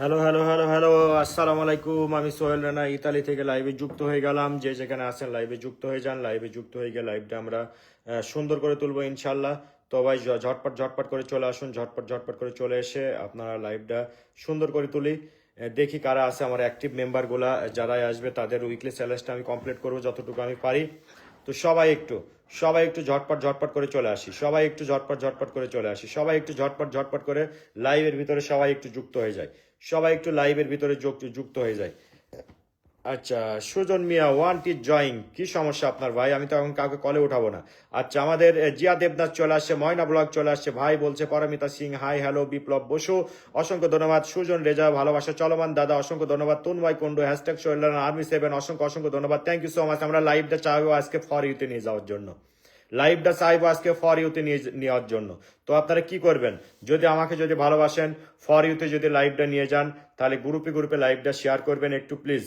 Hello hello hello hello আসসালামু আলাইকুম আমি সোহেল রানা, ইতালি থেকে লাইভে যুক্ত হয়ে গেলাম। যে যেখানে আছেন লাইভে যুক্ত হয়ে যান। লাইভে যুক্ত হয়ে গিয়ে লাইভটা আমরা সুন্দর করে তুলবো ইনশাল্লাহ তো ভাই ঝটপট ঝটপট করে চলে আসুন। ঝটপট ঝটপট করে চলে এসে আপনারা লাইভটা সুন্দর করে তুলি। দেখি কারা আছে আমার অ্যাক্টিভ মেম্বারগুলা যারাই আসবে তাদের উইকলি চ্যালেঞ্জটা আমি কমপ্লিট করব যতটুকু আমি পারি। তো সবাই একটু সবাই একটু ঝটপট ঝটপট করে চলে আসি। সবাই একটু ঝটপট ঝটপট করে চলে আসি। সবাই একটু ঝটপট ঝটপট করে লাইভের ভিতরে সবাই একটু যুক্ত হয়ে যায়। সবাই একটু লাইভের ভিতরে যুক্ত হয়ে যায়। আচ্ছা সুজন মিয়া ওয়ান টি জয়িং কি সমস্যা আপনার ভাই? আমি তো এখন কাউকে কলে উঠাবো না। আচ্ছা আমাদের জিয়া দেবনাথ চলে আসছে, ময়না ব্লগ চলে আসছে। ভাই বলছে, পরমিতা সিং হাই হ্যালো বিপ্লব বসু। অসংখ্য ধন্যবাদ, সুজন, রেজা, ভালোবাসা, চলমান দাদা, অসংখ্য ধন্যবাদ, তন্ময় কুন্ডু হ্যাশট্যাগ শৈলান আর্মি সেভেন অসংখ্য অসংখ্য ধন্যবাদ। থ্যাংক ইউ সো মাচ আমরা লাইভটা চাইব আজকে ফর ইউতে নিয়ে যাওয়ার জন্য। লাইভটা চাইব আজকে ফর ইউতে নিয়ে নেওয়ার জন্য। তো আপনারা কি করবেন? যদি আমাকে যদি ভালোবাসেন ফর ইউতে যদি লাইভটা নিয়ে যান, তাহলে গ্রুপে গ্রুপে লাইভটা শেয়ার করবেন একটু প্লিজ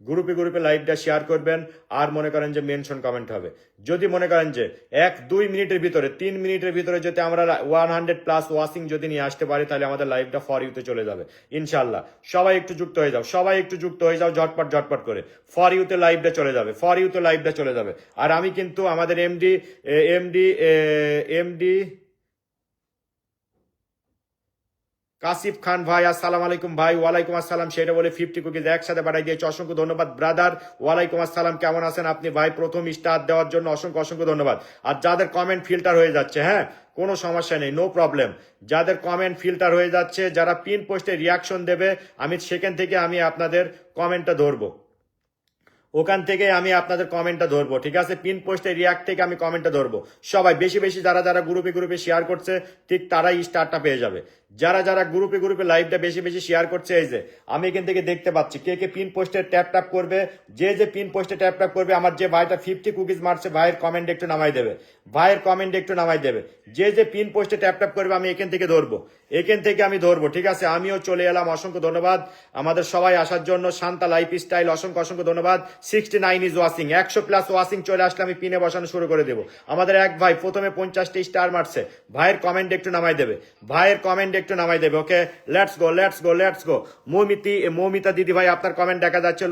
গ্রুপে গ্রুপে লাইভটা শেয়ার করবেন, আর মনে করেন যে মেনশন কমেন্ট হবে। যদি মনে করেন যে এক, দুই মিনিটের ভিতরে, তিন মিনিটের ভিতরে যদি আমরা ওয়ান হান্ড্রেড প্লাস ওয়াশিং যদি নিয়ে আসতে পারি, তাহলে আমাদের লাইভটা ফর ইউতে চলে যাবে। ইনশাল্লাহ সবাই একটু যুক্ত হয়ে যাও। সবাই একটু যুক্ত হয়ে যাও, ঝটপট ঝটপট করে। ফর ইউতে লাইভটা চলে যাবে। ফর ইউতে লাইভটা চলে যাবে। আর আমি কিন্তু আমাদের MD MD MD Kashif Khan ভাই, আসসালাম আলাইকুম ভাই, ওয়ালাইকুম আসসালাম। সেটা বলে ফিফটি কুকিজ একসাথে পাঠাই দিয়েছে। অসংখ্য ধন্যবাদ, ব্রাদার। ওয়ালাইকুম আসসালাম, কেমন আছেন আপনি ভাই? প্রথম স্টার দেওয়ার জন্য অসংখ্য অসংখ্য ধন্যবাদ। আর যাদের কমেন্ট ফিল্টার হয়ে যাচ্ছে হ্যাঁ কোনো সমস্যা নেই নো প্রবলেম যাদের কমেন্ট ফিল্টার হয়ে যাচ্ছে, যারা পিন পোস্টে রিয়াকশন দেবে, আমি সেখান থেকে আমি আপনাদের কমেন্টটা ধরবো। ওখান থেকে আমি আপনাদের কমেন্টটা ধরবো, ঠিক আছে? পিন পোস্টে রিয়াক্ট থেকে আমি কমেন্টটা ধরবো। সবাই, বেশি বেশি যারা যারা গ্রুপে গ্রুপে শেয়ার করছে, ঠিক তারাই স্টারটা পেয়ে যাবে। যারা যারা গ্রুপে গ্রুপে লাইভটা বেশি বেশি শেয়ার করছে, এই যে, আমি এখান থেকে দেখতে পাচ্ছি, কে কে পিন পোস্টে ট্যাপ ট্যাপ করবে, যে যে পিন পোস্টে ট্যাপ ট্যাপ করবে, আমার যে ভাইটা ফিফটি কুকিজ মারছে, ভাইয়ের কমেন্ট একটু নামাই দেবে। ভাইয়ের কমেন্ট একটু নামাই দেবে। যে যে পিন পোস্টে ট্যাপ ট্যাপ করবে, আমি এখান থেকে ধরবো। এখান থেকে আমি ধরবো, ঠিক আছে? আমিও চলে এলাম। অসংখ্য ধন্যবাদ। আমাদের সবাই আসার জন্য শান্তা লাইফ স্টাইল অসংখ্য অসংখ্য ধন্যবাদ। সিক্সটি নাইন ইজ ওয়াশিং একশো প্লাস ওয়াশিং চলে আসলে আমি পিনে বসানো শুরু করে দেবো। আমাদের এক ভাই প্রথমে পঞ্চাশটি স্টার মারছে। ভাইয়ের কমেন্ট একটু নামাই দেবে। ভাইয়ের কমেন্ট একটু নামাই দেবে okay let's go let's go let's go Moumiti, Moumita দিদি ভাই, আপনার কমেন্ট দেখা যাচ্ছে।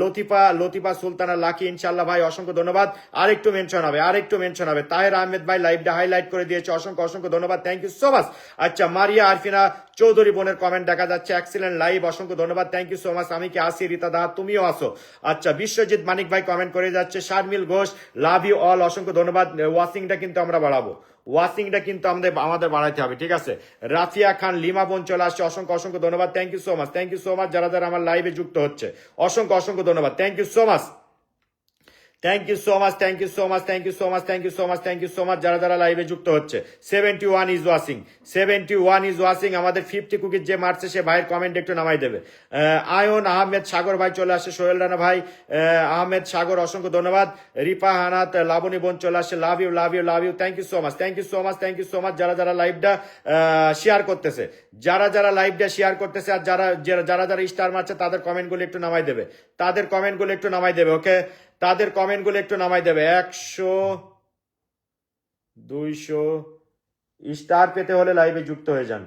লতিফা লতিফা সুলতানা, লাকি ইনশাল্লাহ ভাই, অসংখ্য ধন্যবাদ। আরেকটু মেনশন হবে, আরেকটু মেনশন হবে। তাহের আহমেদ ভাই লাইভটা হাইলাইট করে দিয়েছে। অসংখ্য অসংখ্য ধন্যবাদ। থ্যাংক ইউ সো মাচ আচ্ছা মারিয়া, আরফিনা চৌধুরী বোনের কমেন্ট দেখা যাচ্ছে। এক্সিলেন্ট লাইভ অসংখ্য ধন্যবাদ। থ্যাংক ইউ সো মাচ আমি কি আসি, রীতা দা, তুমিও আসো। আচ্ছা বিশ্বজিৎ মানিক ভাই কমেন্ট করে যাচ্ছে। শারমিল ঘোষ লাভ ইউ অল অসংখ্য ধন্যবাদ। ওয়াশিংটা কিন্তু আমরা বাড়াবো। ওয়াশিংটা কিন্তু আমাদের আমাদের বাড়াইতে হবে, ঠিক আছে? রাফিয়া খান, লিমা বোন চলে আসছে। অসংখ্য অসংখ্য ধন্যবাদ। Thank you so much thank you so much যারা যারা আমার লাইভে যুক্ত হচ্ছে। অসংখ্য অসংখ্য ধন্যবাদ। Thank you so much thank you so much thank you so much thank you so much thank you so much thank you so much যারা যারা লাইভে যুক্ত হচ্ছে। Seventy one is washing seventy one is washing আমাদের fifty cookies যে মারছে, সে ভাইয়ের comment একটু নামাই দেবে। আয়ন আহমেদ সাগর ভাই চলে আসছে সোহেল রানা ভাই। আহমেদ সাগর, অসংখ্য ধন্যবাদ। রিপা হানাত, লাবণী বোন চলে আসছে love you love you love you thank you so much thank you so much thank you so much যারা যারা লাইভটা শেয়ার করতেছে। যারা যারা লাইভটা শেয়ার করতেছে আর যারা যারা যারা স্টার মারছে, তাদের কমেন্টগুলো একটু নামাই দেবে। তাদের কমেন্টগুলো একটু নামাই দেবে ওকে তাদের কমেন্টগুলো একটু নামাই দেবে। একশো, দুইশো, স্টার পেতে হলে লাইভে যুক্ত হয়ে যান।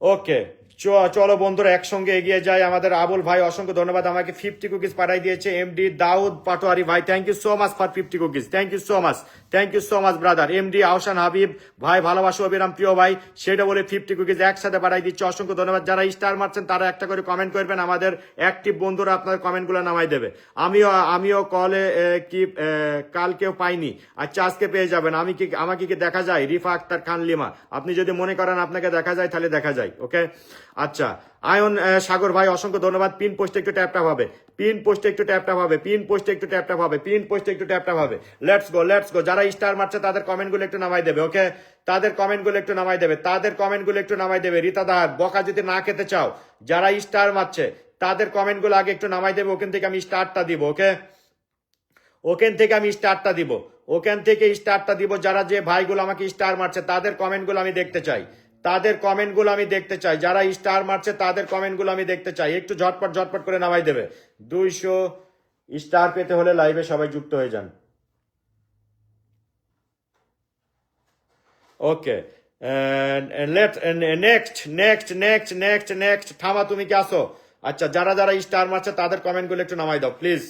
ওকে। চলো বন্ধুরা, একসঙ্গে এগিয়ে যাই। আমাদের আবুল ভাই, অসংখ্য ধন্যবাদ। আমাকে ফিফটি কুকিজ পাঠাই দিয়েছে এমডি দাউদ পাটোয়ারি ভাই। Thank you so much for fifty cookies thank you so much thank you so much brother MD Ahsan Habib ভাই, ভালোবাসো অবিরাম প্রিয় ভাই। সেটা বলে ফিফটি কুকিজ একসাথে পাঠাই দিচ্ছে। অসংখ্য ধন্যবাদ। যারা স্টার মারছেন, তারা একটা করে কমেন্ট করবেন। আমাদের অ্যাক্টিভ বন্ধুরা আপনার কমেন্টগুলো নামাই দেবে। আমিও আমিও কলে কি কালকেও পাইনি। আচ্ছা আজকে পেয়ে যাবেন। আমি কি, আমাকে কি দেখা যায়? রিফা আক্তার খান লিমা। আপনি যদি মনে করেন আপনাকে দেখা যায়, তাহলে দেখা যায় ওকে আচ্ছা আয়ন সাগর ভাই, অসংখ্য ধন্যবাদ। পিন পোস্টে একটু ট্যাপটা ট্যাপ হবে। পিন পোস্টে একটু ট্যাপটা ট্যাপ হবে। পিন পোস্টে একটু ট্যাপ ট্যাপ হবে। পিন পোস্টে একটু ট্যাপটা ট্যাপ হবে। লেটস গো লেটস গো যারা স্টার মারছে, তাদের কমেন্টগুলো একটু নামাই দেবে ওকে তাদের কমেন্টগুলো একটু নামাই দেবে। তাদের কমেন্টগুলো একটু নামাই দেবে। রীতা দাহার বকা যদি না খেতে চাও, যারা স্টার মারছে, তাদের কমেন্টগুলো আগে একটু নামাই দেবে। ওখান থেকে আমি স্টারটা দিব ওকে ওখান থেকে আমি স্টারটা দিব। ওখান থেকে স্টারটা দিব। যারা যে ভাইগুলো আমাকে স্টার মারছে, তাদের কমেন্টগুলো আমি দেখতে চাই। তাদের কমেন্টগুলো আমি দেখতে চাই। যারা স্টার মারছে, তাদের কমেন্টগুলো আমি দেখতে চাই। একটু ঝটপট ঝটপট করে নামাই দেবে। দুইশো স্টার পেতে হলে লাইভে সবাই যুক্ত হয়ে যান। ওকে। Late next next next next next থামা, তুমি কি আসো আচ্ছা যারা যারা স্টার মারছে, তাদের কমেন্টগুলো একটু নামাই দাও প্লিজ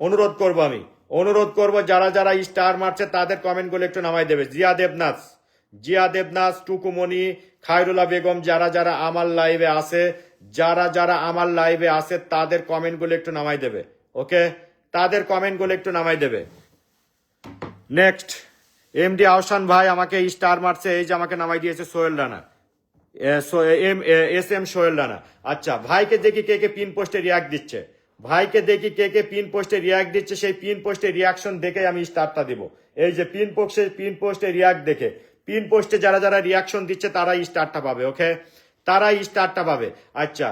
অনুরোধ করব আমি। অনুরোধ করব, যারা যারা স্টার মারছে, তাদের কমেন্টগুলো একটু নামাই দেবে। জিয়া দেবনাথ। জিয়া দেবনাথ, টুকুমণি খায়রুলা বেগম যারা যারা আমার লাইভে আছে, যারা যারা আমার লাইভে আছে, তাদের কমেন্টগুলো একটু নামাই দেবে ওকে তাদের কমেন্টগুলো একটু নামাই দেবে। নেক্সট এমডি আহসান ভাই আমাকে স্টার মারছে, এই যে আমাকে নামাই দিয়েছে সোহেল রানা। S M Sohel Rana. আচ্ছা ভাইকে দেখি কে কে পিন পোস্টে রিয়াক্ট দিচ্ছে। ভাইকে দেখি কে কে পিন পোস্টে রিয়াক্ট দিচ্ছে, সেই পিন পোস্টে রিয়াকশন দেখে আমি স্টারটা দিব। এই যে পিন পোস্টে পিন পোস্টে রিয়াক্ট দেখে পিন পোস্টে যারা যারা রিয়াকশন দিচ্ছে, তারাই স্টারটা পাবে ওকে তারাই স্টারটা পাবে। আচ্ছা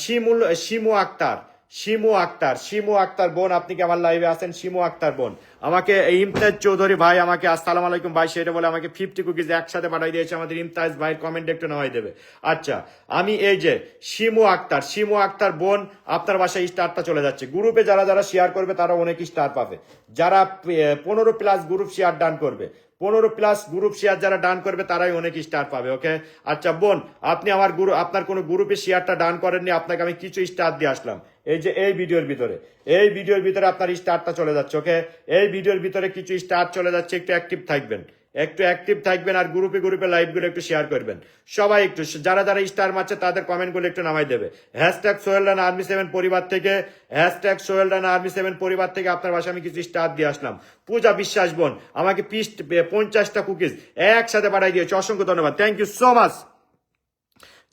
শিমুল, শিমু আক্তার শিমু আক্তার শিমু আক্তার বোন, আপনি কি আমার লাইভে আছেন? শিমু আক্তার বোন। আমাকে ইমতাজ চৌধুরী ভাই আমাকে, আসসালাম আলাইকুম ভাই সেটা বলে আমাকে ফিফটি কুকিজ একসাথে পাঠাই দিয়েছে, আমাদের ইমতাজ ভাইয়ের কমেন্ট একটু নেওয়াই দেবে। আচ্ছা আমি এই যে শিমু আক্তার শিমু আক্তার বোন, আপনার বাসায় স্টারটা চলে যাচ্ছে। গ্রুপে যারা যারা শেয়ার করবে তারা অনেক স্টার পাবে। যারা পনেরো প্লাস গ্রুপ শেয়ার ডান করবে পনেরো প্লাস গ্রুপ শেয়ার যারা ডান করবে, তারাই অনেক স্টার পাবে ওকে আচ্ছা বোন, আপনি আমার গ্রুপ আপনার কোনো গ্রুপে শেয়ারটা ডান করেননি, আপনাকে আমি কিছু স্টার দিয়ে আসলাম। এই যে, এই ভিডিওর ভিতরে, এই ভিডিওর ভিতরে আপনার স্টারটা চলে যাচ্ছে ওকে এই ভিডিওর ভিতরে কিছু স্টার চলে যাচ্ছে, একটু অ্যাক্টিভ থাকবেন। একটু অ্যাক্টিভ থাকবেন আর গ্রুপে গ্রুপে লাইভগুলো একটু শেয়ার করবেন। সবাই একটু যারা যারা স্টার মারছে, তাদের কমেন্টগুলো একটু নামাই দেবে। Hashtag Sohel Rana army seven পরিবার থেকে hashtag Sohel Rana army seven পরিবার থেকে আপনার বাসায় আমি কিছু স্টার দিয়ে আসলাম। পূজা বিশ্বাস বোন, আমাকে পিস পঞ্চাশটা কুকিজ একসাথে পাঠাই দিয়েছে। অসংখ্য ধন্যবাদ। Thank you so much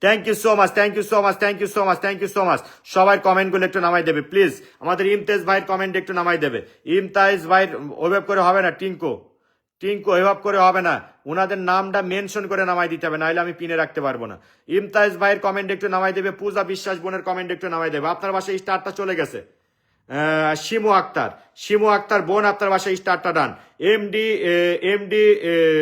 thank you so much thank you so much thank you so much thank you so much সবাই কমেন্টগুলো একটু নামাই দেবে প্লিজ আমাদের ইমতেজ ভাইয়ের কমেন্ট একটু নামাই দেবে। ইমতাজ ভাইয়ের ওইভাবে করে হবে না, টিঙ্কু? টিঙ্কু ওইভাবে করে হবে না। ওনাদের নামটা মেনশন করে নামাই দিতে হবে, নাহলে আমি পিনে রাখতে পারব না। ইমতাজ ভাইয়ের কমেন্ট একটু নামাই দেবে, পূজা বিশ্বাস বোনের কমেন্ট একটু নামাই দেবে। আপনার বাসায় স্টারটা চলে গেছে। শিমু আক্তার। শিমু আক্তার বোন আপনার বাসায় স্টারটা ডান। MD MD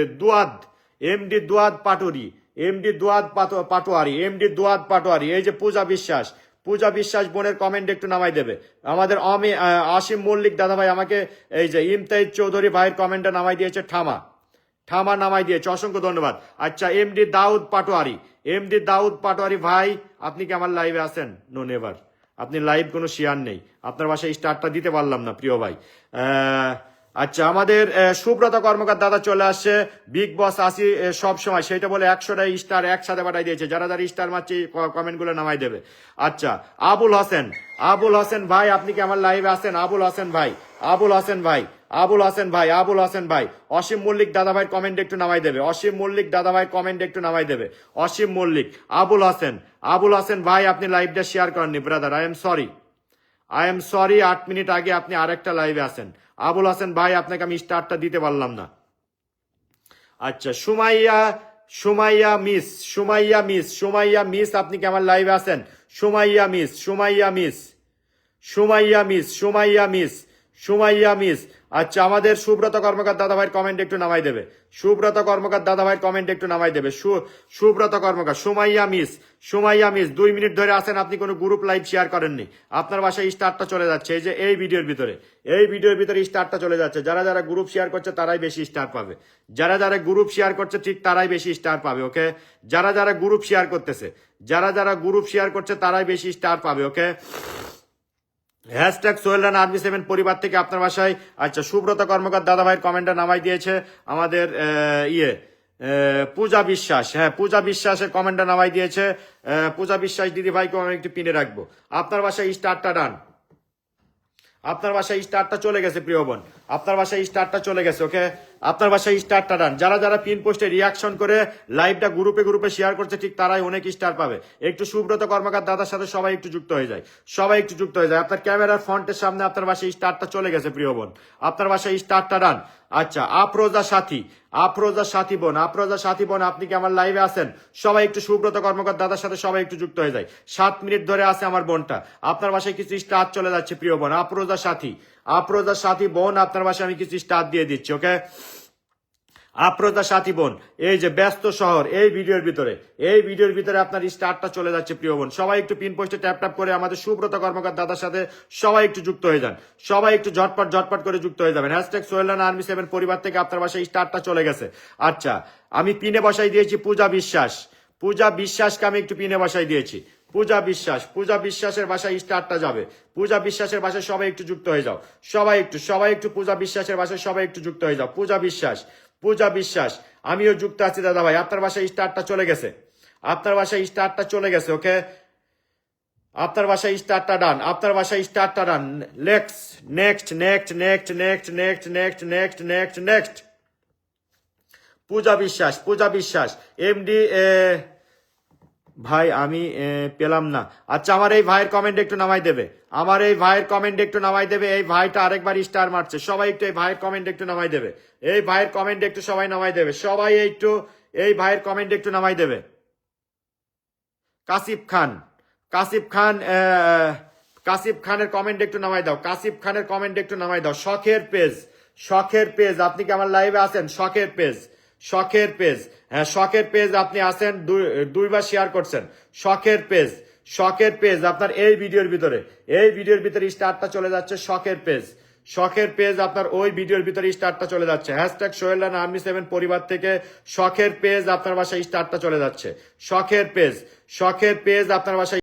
দুয়াদ। MD দুয়াদ Paturi MD দুয়াদ পাটো- Patwari. MD দুয়াদ Patwari. এই যে পূজা বিশ্বাস। পূজা বিশ্বাস বোনের কমেন্ট একটু নামাই দেবে। আমাদের অমি আসিম মল্লিক দাদা ভাই আমাকে এই যে ইমতাইজ চৌধুরী ভাইয়ের কমেন্টটা নামাই দিয়েছে, ঠামা। ঠামা নামাই দিয়েছে, অসংখ্য ধন্যবাদ। আচ্ছা এমডি দাউদ পাটোয়ারি। এমডি দাউদ পাটোয়ারি ভাই, আপনি কি আমার লাইভে আছেন? নো নেভার আপনি লাইভ কোনো শেয়ার নেই। আপনার বাসায় স্টারটা দিতে পারলাম না, প্রিয় ভাই। আচ্ছা আমাদের সুব্রত কর্মকার দাদা চলে আসছে। বিগ বস আসি সব সময়। সেটা বলে একশোটা স্টার একসাথে পাঠাই দিয়েছে। যারা যারা স্টার মারছে কমেন্টগুলো নামাই দেবে। আচ্ছা আবুল হোসেন। আবুল হোসেন ভাই, আপনি কি আমার লাইভে আছেন? আবুল হোসেন ভাই, আবুল হোসেন ভাই, আবুল হোসেন ভাই, আবুল হোসেন ভাই। অসীম মল্লিক দাদা ভাইয়ের কমেন্ট একটু নামাই দেবে। অসীম মল্লিক দাদা ভাইয়ের কমেন্ট একটু নামাই দেবে। অসীম মল্লিক, আবুল হোসেন। আবুল হোসেন ভাই, আপনি লাইভটা শেয়ার করেননি brother I am sorry I am sorry আট মিনিট আগে আপনি আরেকটা লাইভে আসেন আবুল হাসান, ভাই, আপনাকে আমি স্টারটা দিতে পারলাম না। আচ্ছা Sumaiya Sumaiya miss Sumaiya miss Sumaiya miss, আপনি কি আমার লাইভে আছেন? Sumaiya miss Sumaiya miss Sumaiya miss Sumaiya miss. Sumaiya miss. আচ্ছা আমাদের সুব্রত কর্মকার দাদা ভাইয়ের কমেন্ট একটু নামাই দেবে। সুব্রত কর্মকার দাদা ভাইয়ের কমেন্ট একটু নামাই দেবে। সুব্রত কর্মকার সুমাইয়া মিস। সুমাইয়া মিস, দুই মিনিট ধরে আসেন আপনি কোনো গ্রুপ লাইভ শেয়ার করেননি। আপনার বাসায় স্টারটা চলে যাচ্ছে, এই যে এই ভিডিওর ভিতরে। এই ভিডিওর ভিতরে স্টারটা চলে যাচ্ছে। যারা যারা গ্রুপ শেয়ার করছে, তারাই বেশি স্টার পাবে। যারা যারা গ্রুপ শেয়ার করছে, ঠিক তারাই বেশি স্টার পাবে ওকে যারা যারা গ্রুপ শেয়ার করতেছে, যারা যারা গ্রুপ শেয়ার করছে, তারাই বেশি স্টার পাবে ওকে hashtag Sohel Rana army seven পরিবার থেকে আপনার বাসায়। আচ্ছা সুব্রত কর্মকার দাদা ভাইয়ের কমেন্টটা নামাই দিয়েছে। আমাদের ইয়ে পূজা বিশ্বাস হ্যাঁ পূজা বিশ্বাসের কমেন্টটা নামাই দিয়েছে। পূজা বিশ্বাস দিদি ভাইকে আমি একটু পিনে রাখব। আপনার বাসায় স্টারটা ডান। আপনার বাসায় স্টারটা চলে গেছে, প্রিয় বোন। আপনার বাসায় স্টারটা চলে গেছে ওকে আপনার বাসায় স্টারটা ডান। যারা যারা পিন পোস্টে রিয়াকশন করে লাইভটা গ্রুপে গ্রুপে শেয়ার করছে, ঠিক তারাই অনেক স্টার পাবে। একটু সুব্রত কর্মকার দাদার সাথে সবাই একটু যুক্ত হয়ে যায়। সবাই একটু যুক্ত হয়ে যায়। আপনার ক্যামেরার ফ্রন্টের সামনে আপনার বাসায় স্টারটা চলে গেছে, প্রিয় বোন। আপনার বাসায় স্টারটা ডান। আচ্ছা আফরোজা সাথী। আফরোজা সাথী বোন আফরোজা সাথী বোন, আপনি কি আমার লাইভে আছেন? সবাই একটু সুব্রত কর্মকার দাদার সাথে সবাই একটু যুক্ত হয়ে যায়। সাত মিনিট ধরে আছে আমার বোনটা। আপনার বাসায় কিছু স্টার চলে যাচ্ছে, প্রিয় বোন। আফরোজা সাথী। আফরোজা সাথী বোন, আপনার বাসায় আমি কিছু স্টার দিয়ে দিচ্ছি ওকে আপ্রতা সাথী বোন, এই যে ব্যস্ত শহর, এই ভিডিওর ভিতরে, এই ভিডিওর ভিতরে আপনার স্টারটা চলে যাচ্ছে, প্রিয় বোন। সবাই একটু পিন পোস্টে ট্যাপ ট্যাপ করে আমাদের সুব্রত কর্মকার দাদার সাথে সবাই একটু যুক্ত হয়ে যান। সবাই একটু ঝটপট ঝটপট করে যুক্ত হয়ে যাবেন। হ্যাশট্যাগ সোহেলান আর্মি সেভেন পরিবার থেকে আপনার বাসায় স্টারটা চলে গেছে। আচ্ছা আমি পিনে বসাই দিয়েছি পূজা বিশ্বাস। পূজা বিশ্বাসকে আমি একটু পিনে বসাই দিয়েছি। পূজা বিশ্বাস। পূজা বিশ্বাসের বাসায় স্টারটা যাবে। পূজা বিশ্বাসের বাসায় সবাই একটু যুক্ত হয়ে যাও। সবাই একটু সবাই একটু পূজা বিশ্বাসের বাসায় সবাই একটু যুক্ত হয়ে যাও। পূজা বিশ্বাস পূজা বিশ্বাস। আমিও যুক্ত আছি দাদা ভাই আপনার বাসায় স্টারটা চলে গেছে। আপনার বাসায় স্টারটা চলে গেছে, ওকে? আপনার বাসায় স্টারটা ডান। আপনার বাসায় স্টারটা ডান। Next next next next next next next next next next পূজা বিশ্বাস পূজা বিশ্বাস। এমডি ভাই, আমি পেলাম না। আচ্ছা আমার এই ভাইয়ের কমেন্ট একটু নামাই দেবে। আমার এই ভাইয়ের কমেন্ট একটু নামাই দেবে। এই ভাইটা আরেকবার স্টার মারছে। সবাই একটু এই ভাইয়ের কমেন্ট একটু নামাই দেবে। এই ভাইয়ের কমেন্ট একটু সবাই নামাই দেবে। সবাই একটু এই ভাইয়ের কমেন্ট একটু নামাই দেবে। কাসিফ খান কাসিফ খান কাসিফ খানের কমেন্ট একটু নামাই দাও। কাসিফ খানের কমেন্ট একটু নামাই দাও। শখের পেজ শখের পেজ আপনি কি আমার লাইভে আছেন? শখের পেজ শখের পেজ। হ্যাঁ শখের পেজ আপনি দুই, দুইবার শেয়ার করছেন। শখের পেজ শখের পেজ আপনার এই ভিডিওর ভিতরে। এই ভিডিওর ভিতরে স্টারটা চলে যাচ্ছে শখের পেজ। শখের পেজ আপনার ওই ভিডিওর ভিতরে স্টারটা চলে যাচ্ছে। হ্যাশট্যাগ সোহেল আর্মি সেভেন পরিবার থেকে শখের পেজ আপনার বাসায় স্টারটা চলে যাচ্ছে। শখের পেজ শখের পেজ আপনার বাসায়